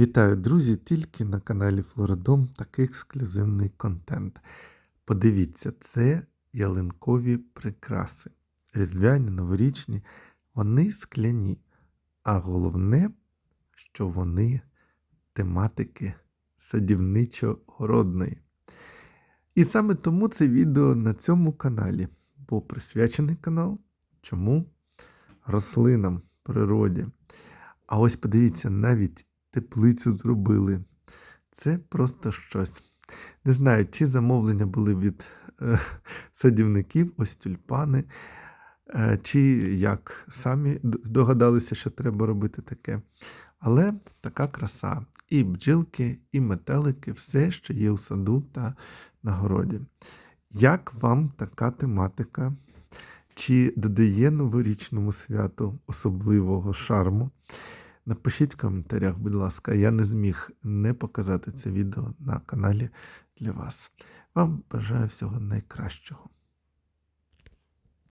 Вітаю, друзі! Тільки на каналі Флоридом такий ексклюзивний контент. Подивіться, це ялинкові прикраси. Різдвяні, новорічні, вони скляні. А головне, що вони тематики садівничо-городної. І саме тому це відео на цьому каналі, бо присвячений канал чому? Рослинам, природі. А ось подивіться, навіть теплицю зробили. Це просто щось. Не знаю, чи замовлення були від е, садівників, ось тюльпани, е, чи як самі здогадалися, що треба робити таке. Але така краса. І бджілки, і метелики, все, що є у саду та на городі. Як вам така тематика? Чи додає новорічному святу особливого шарму? Напишіть в коментарях, будь ласка, я не зміг не показати це відео на каналі для вас. Вам бажаю всього найкращого.